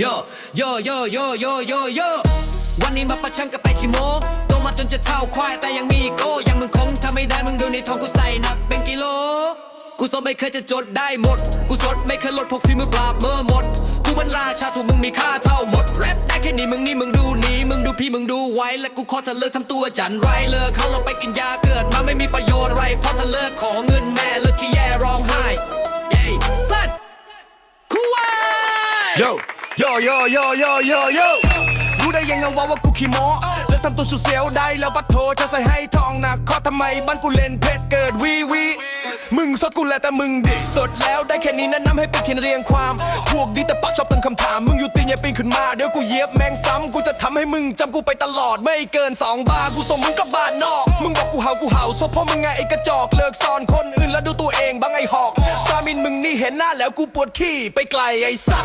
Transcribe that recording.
โยโยโยโยโยโยโยวันนี้มาประชันกับไปขี้โมโตมาจนจะเท่าควายแต่ยังมีโกยังมึงคงทำไม่ได้มึงดูในท้องกูใส่หนักเป็นกิโล กูสดไม่เคยจะจดได้หมด กูสดไม่เคยลดพวกฝีมือปราบเมื่อหมด กูมันราชาสูมึงมีค่าเท่าหมดแรปได้แค่นี้มึงนี่มึงดูนี่มึงดูพี่มึงดูไว้และกูขอจะเลิกทำตัวจันไรเลิกเขาเราไปกินยาเกิดมาไม่มีประโยชน์อะไรเพราะถ้าเลิกขอเงินแม่เลิกขี้แย่ร้องไห้เย้สัตว์คูวายโย โยโยโยโยโยโยรู้ได้ยังไงว่าว่ากูขี้โม้แล้วทำตัวสุดเสียวได้แล้วปัดโทจะใส่ให้ทองหนักข้อทำไมบ้านกูเล่นเพชรเกิดวีวีมึงสดกูแหละแต่มึงดิสดแล้วได้แค่นี้แนะนำให้ไปเขียนเรียงความ พวกดิแต่ปักชอบตั้งคำถาม มึงอยู่ตีนอย่าปีนขึ้นมา เดี๋ยวกูเยียบแมงซ้ำกูจะทำให้มึงจำกูไปตลอดไม่เกินสองบากูส่งมึงกลับบ้านนอก มึงบอกกูเห่ากูเห่าซบเพราะมึงไงไอ้กระจอกเลิกสอนคนอื่นแล้วดูตัว เห็นหน้าแล้วกูปวดขี้ไปไกลไอ้สัส